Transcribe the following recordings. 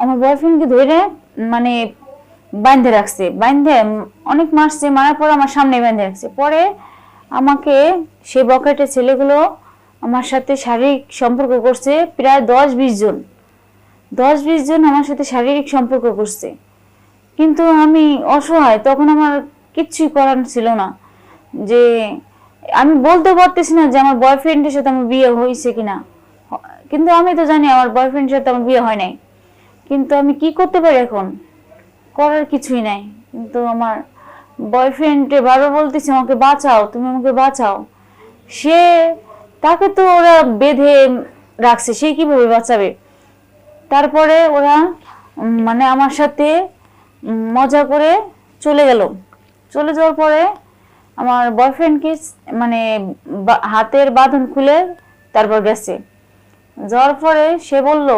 আমার বয়ফ্রেন্ডকে ধরে মানে বাঁধে রাখছে। বাঁধে, অনেক মারছে মারার পর আমার সামনে বেঁধে রাখছে। পরে আমাকে সে বকেটের ছেলেগুলো আমার সাথে শারীরিক সম্পর্ক করছে প্রায় দশ বিশ জন। দশ বিশ জন আমার সাথে শারীরিক সম্পর্ক করছে। কিন্তু আমি অসহায়, তখন আমার কিচ্ছুই করার ছিল না। যে, আমি বলতে পারতেছি না যে আমার বয়ফ্রেন্ডের সাথে আমার বিয়ে হয়েছে কিনা। কিন্তু আমি তো জানি আমার বয়ফ্রেন্ডের সাথে আমার বিয়ে হয় নাই। কিন্তু আমি কি করতে পারি এখন? করার কিছুই নাই। কিন্তু আমার বয়ফ্রেন্ডে বারবার বলতেছে, আমাকে বাঁচাও, তুমি আমাকে বাঁচাও। সে, তাকে তো ওরা বেঁধে রাখছে, সে কীভাবে বাঁচাবে? তারপরে ওরা মানে আমার সাথে মজা করে চলে গেল। চলে যাওয়ার পরে আমার বয়ফ্রেন্ডকে মানে হাতের বাঁধন খুলে তারপর গেছে। যাওয়ার পরে সে বলল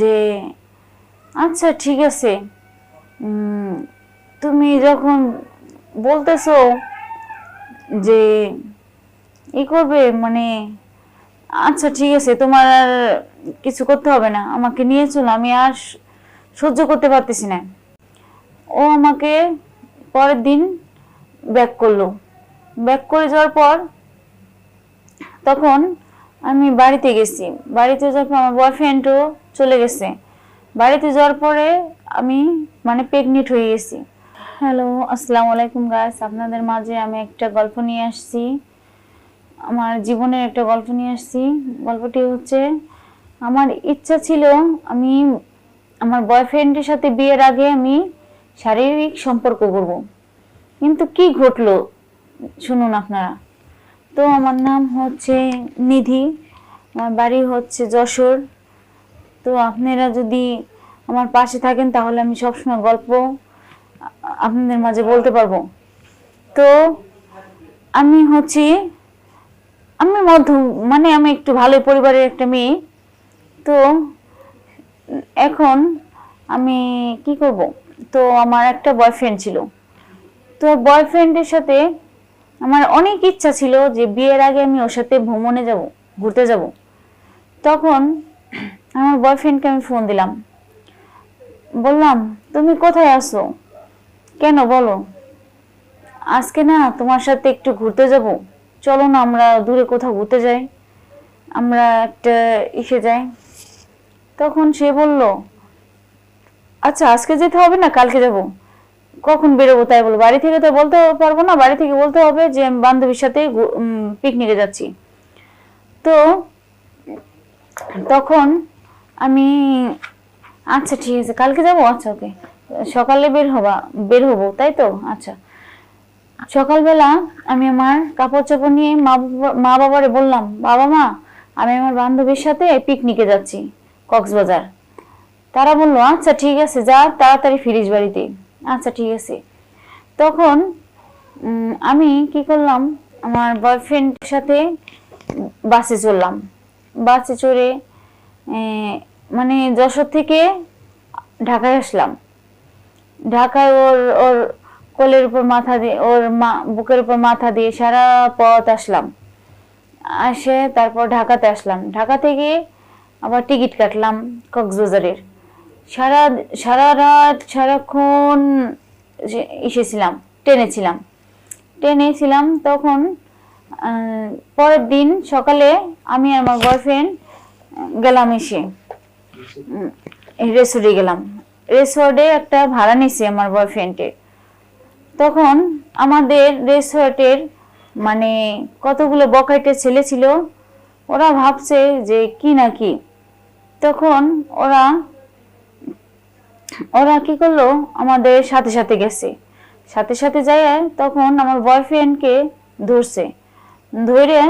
যে আচ্ছা ঠিক আছে। তুমি যখন বলতেছো যে, ই করবে মানে আচ্ছা ঠিক আছে, তোমার আর কিছু করতে হবে না, আমাকে নিয়ে চলো, আমি আর সহ্য করতে পারতেছি না। ও আমাকে পরের দিন ব্যাক করল। ব্যাক করে যাওয়ার পর তখন আমি বাড়িতে গেছি। বাড়িতে যাওয়ার পর আমার বয়ফ্রেন্ডও চলে গেছে। বাড়িতে যাওয়ার পরে আমি মানে প্রেগনেন্ট হয়ে গেছি। হ্যালো আসসালামু আলাইকুম গাইস আপনাদের মাঝে আমি একটা গল্প নিয়ে আসছি। আমার জীবনের একটা গল্প নিয়ে আসছি। গল্পটি হচ্ছে, আমার ইচ্ছা ছিল আমি আমার বয়ফ্রেন্ডের সাথে বিয়ের আগে আমি শারীরিক সম্পর্ক করব। কিন্তু কি ঘটলো? শুনুন আপনারা। তো আমার নাম হচ্ছে নিধি বাড়ি হচ্ছে যশোর। তো আপনারা যদি আমার পাশে থাকেন তাহলে আমি সবসময় গল্প আপনাদের মাঝে বলতে পারব। তো আমি হচ্ছি, আমি মধ্য মানে আমি একটু ভালো পরিবারের একটা মেয়ে। তো এখন আমি কি করব? তো আমার একটা বয়ফ্রেন্ড ছিল। তো বয়ফ্রেন্ডের সাথে আমার অনেক ইচ্ছা ছিল যে বিয়ের আগে আমি ওর সাথে ভ্রমণে যাব, ঘুরতে যাব। তখন আমার বয়ফ্রেন্ডকে আমি ফোন দিলাম। বললাম, তুমি কোথায় আসো কেন বলো? আজকে না তোমার সাথে একটু ঘুরতে যাব। চলো না আমরা দূরে কোথাও ঘুরতে যাই। আমরা একটা ইসে যাই। তখন সে বলল আচ্ছা আজকে যেতে হবে না? কালকে যাব। কখন বেরোবো তাই বলব? বাড়ি থেকে তো বলতে পারব না, বাড়ি থেকে বলতে হবে যে আমি বান্ধবীর সাথে পিকনিকে যাচ্ছি। তো তখন আমি আচ্ছা ঠিক আছে, কালকে যাব? আচ্ছা ওকে সকালে বের হবা, বের হব, তাই তো? আচ্ছা। সকালবেলা আমি আমার কাপড় চাপড় নিয়ে মা মা বাবারে বললাম, বাবা মা, আমি আমার বান্ধবীর সাথে পিকনিকে যাচ্ছি, কক্সবাজার। তারা বলল আচ্ছা ঠিক আছে, যা, তাড়াতাড়ি ফিরিস বাড়িতে। আচ্ছা ঠিক আছে। তখন আমি কি করলাম, আমার বয়ফ্রেন্ডের সাথে বাসে চললাম বাসে চড়ে মানে যশোর থেকে ঢাকায় আসলাম। ঢাকায় ওর ওর কোলের উপর মাথা দিয়ে, ওর মা, বুকের উপর মাথা দিয়ে সারা পথ আসলাম। আসে তারপর ঢাকাতে আসলাম। ঢাকা থেকে আবার টিকিট কাটলাম কক্সবাজারের। সারা সারা রাত, সারাক্ষণ এসেছিলাম ট্রেনে ছিলাম ট্রেনে ছিলাম তখন পরের দিন সকালে আমি আর আমার বয়ফ্রেন্ড গেলাম এসে। রেসর্টে গেলাম। রেসর্টে একটা ভাড়া নিছি আমার বয়ফ্রেন্ডের তখন আমাদের রেসর্টের মানে কতগুলো বকাইটের ছেলে ছিল, ওরা ভাবছে যে কি না কি। তখন ওরা ওরা কি করল? আমাদের সাথে সাথে গেছে। সাথে সাথে যায় তখন আমার বয়ফ্রেন্ডকে ধরছে। ধরে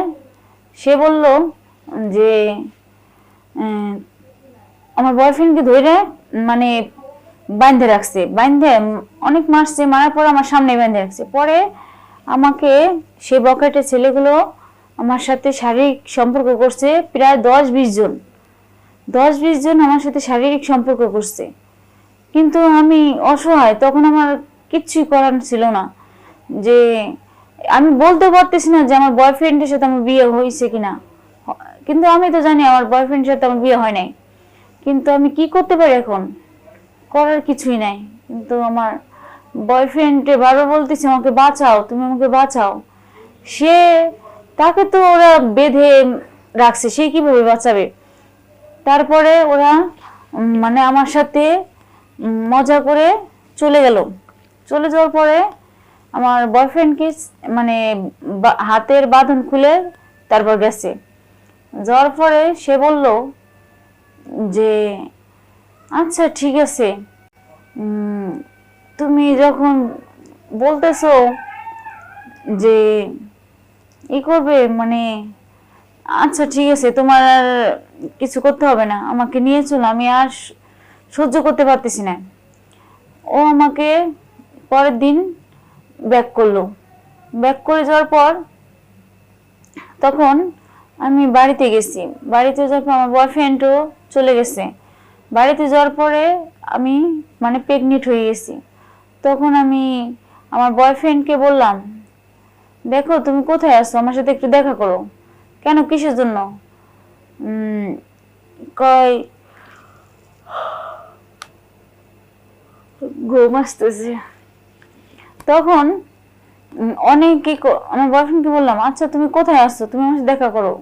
সে বলল যে আমার বয়ফ্রেন্ডকে ধরে মানে বাঁধে রাখছে। বাঁধে, অনেক মারছে, মারার পর আমার সামনে বেঁধে রাখছে। পরে আমাকে সে বকেটের ছেলেগুলো আমার সাথে শারীরিক সম্পর্ক করছে প্রায় দশ বিশ জন। দশ বিশ জন আমার সাথে শারীরিক সম্পর্ক করছে। কিন্তু আমি অসহায়, তখন আমার কিচ্ছুই করার ছিল না। যে আমি বলতে পারতেছি না যে আমার বয়ফ্রেন্ডের সাথে আমার বিয়ে হয়েছে কিনা। কিন্তু আমি তো জানি আমার বয়ফ্রেন্ডের সাথে আমার বিয়ে হয় নাই। কিন্তু আমি কি করতে পারি এখন? করার কিছুই নাই। কিন্তু আমার বয়ফ্রেন্ডে বারবার বলতেছে, আমাকে বাঁচাও, তুমি আমাকে বাঁচাও। সে, তাকে তো ওরা বেঁধে রাখছে, সে কীভাবে বাঁচাবে? তারপরে ওরা মানে আমার সাথে মজা করে চলে গেল। চলে যাওয়ার পরে আমার বয়ফ্রেন্ডকে মানে হাতের বাঁধন খুলে তারপর গেছে। যাওয়ার পরে সে বলল যে আচ্ছা ঠিক আছে। তুমি যখন বলতেছো যে, ই করবে মানে আচ্ছা ঠিক আছে, তোমার আর কিছু করতে হবে না। আমাকে নিয়ে চলো, আমি আর সহ্য করতে পারতেছি না। ও আমাকে পরের দিন ব্যাক করল। ব্যাক করে যাওয়ার পর তখন আমি বাড়িতে গেছি। বাড়িতে যাওয়ার পর আমার বয়ফ্রেন্ডও চলে গেছে। বাড়িতে যাওয়ার পরে আমি মানে প্রেগনেন্ট হয়ে গেছি। তখন আমি আমার বয়ফ্রেন্ডকে বললাম, দেখো, তুমি কোথায় আছো? আমার সাথে একটু দেখা করো। কেন? কিসের জন্য? কয় ঘুম আসতেছে তখন অনেকে আমার বয়ফ্রেন্ডকে বললাম আচ্ছা তুমি কোথায় আসছো তুমি আমার দেখা করো।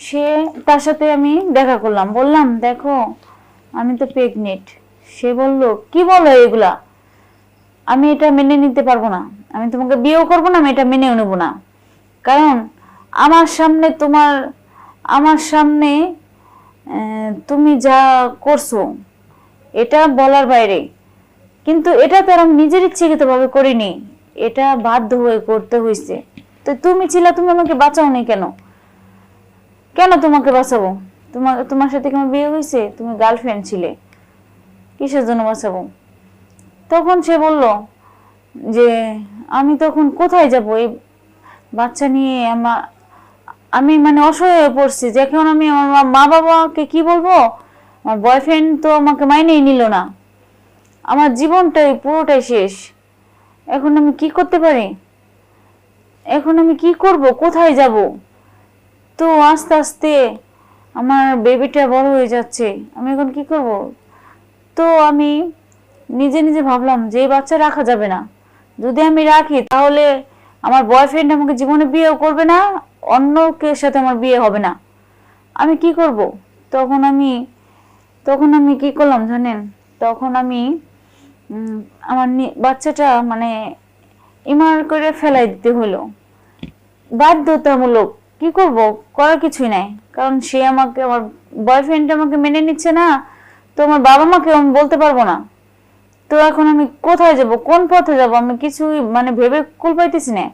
সে তার সাথে আমি দেখা করলাম। বললাম, দেখো, আমি তো প্রেগনেন্ট সে বলল, কি বলো এগুলা? আমি এটা মেনে নিতে পারব না। আমি তোমাকে বিয়েও করব না, আমি এটা মেনেও নেব না। কারণ, আমার সামনে তোমার, আমার সামনে তুমি যা করছ, এটা বলার বাইরে। কিন্তু এটা তো আমি নিজের ইচ্ছাকৃতভাবে করিনি। এটা বাধ্য হয়ে করতে হয়েছে তো তুমি ছিলা, তুমি আমাকে বাঁচাও নি কেন? কেন তোমাকে বাঁচাবো? তোমার তোমার সাথে কি আমার বিয়ে হয়েছে তুমি গার্লফ্রেন্ড ছিলে। কিসের জন্য বাঁচাবো? তখন সে বলল যে, আমি তখন কোথায় যাব? এই বাচ্চা নিয়ে আমার আমি মানে অসহায় হয়ে পড়ছি যে এখন আমি আমার মা বাবাকে কি বলব? আমার বয়ফ্রেন্ড তো আমাকে মাইনেই নিল না। আমার জীবনটাই পুরোটাই শেষ। এখন আমি কি করতে পারি? এখন আমি কি করব? কোথায় যাব? তো আস্তে আস্তে আমার বেবিটা বড় হয়ে যাচ্ছে। আমি এখন কি করব? তো আমি নিজে নিজে ভাবলাম যে বাচ্চা রাখা যাবে না। যদি আমি রাখি, তাহলে আমার বয়ফ্রেন্ড আমাকে জীবনে বিয়েও করবে না অন্য কেউ সাথে আমার বিয়ে হবে না। আমি কি করব? তখন আমি তখন আমি কি করলাম জানেন? তখন আমি আমার বাচ্চাটা মানে ইমার করে ফেলাই দিতে হলো। বাধ্যতামূলক। কি করব? করার কিছুই নাই। কারণ সে আমাকে, আমার বয়ফ্রেন্ড আমাকে মেনে নিচ্ছে না, তো আমার বাবা মাকে আমি বলতে পারব না। তো এখন আমি কোথায় যাব? কোন পথে যাব? আমি কিছুই মানে ভেবে কুল পাইতেছি না।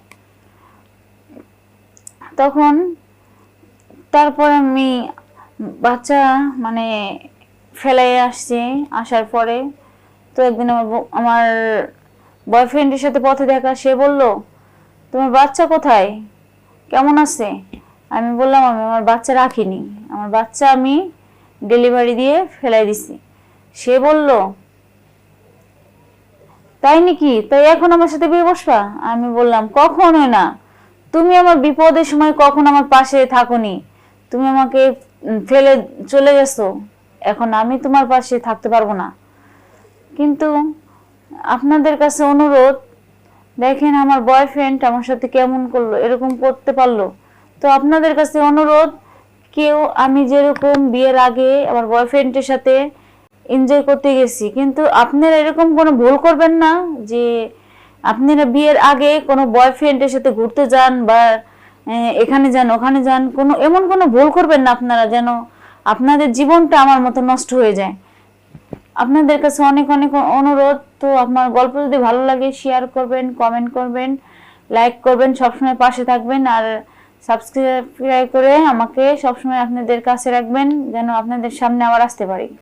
তখন তারপর আমি বাচ্চা মানে ফেলাই আসছে। আসার পরে তো একদিন আমার আমার বয়ফ্রেন্ডের সাথে পথে দেখা, সে বলল, তোমার বাচ্চা কোথায়? কেমন আছে? আমি বললাম, আমি আমার বাচ্চা রাখিনি। আমার বাচ্চা আমি ডেলিভারি দিয়ে ফেলাই দিছি। সে বলল, তাই নাকি? তাই এখন আমার সাথে বিয়ে বসবা? আমি বললাম, কখনোই না। তুমি আমার বিপদের সময় কখন আমার পাশে থাকোনি? তুমি আমাকে ফেলে চলে গেছো। এখন আমি তোমার পাশে থাকতে পারব না। কিন্তু আপনাদের কাছে অনুরোধ, দেখেন আমার বয়ফ্রেন্ড আমার সাথে কেমন করল, এরকম করতে পারল। তো আপনাদের কাছে অনুরোধ, কেউ আমি যেরকম বিয়ের আগে আমার বয়ফ্রেন্ডের সাথে এনজয় করতে গেছি, কিন্তু আপনারা এরকম কোনো ভুল করবেন না যে আপনারা বিয়ের আগে কোনো বয়ফ্রেন্ডের সাথে ঘুরতে যান বা এখানে যান, ওখানে যান, কোনো, এমন কোনো ভুল করবেন না আপনারা যেন আপনাদের জীবনটা আমার মতো নষ্ট হয়ে যায়। আপনাদের কাছে অনেক অনেক অনুরোধ। তো আমার গল্প যদি ভালো লাগে শেয়ার করবেন কমেন্ট করবেন লাইক করবেন, সবসময় পাশে থাকবেন আর সাবস্ক্রাইব করে আমাকে সবসময় আপনাদের কাছে রাখবেন যেন আপনাদের সামনে আবার আসতে পারি।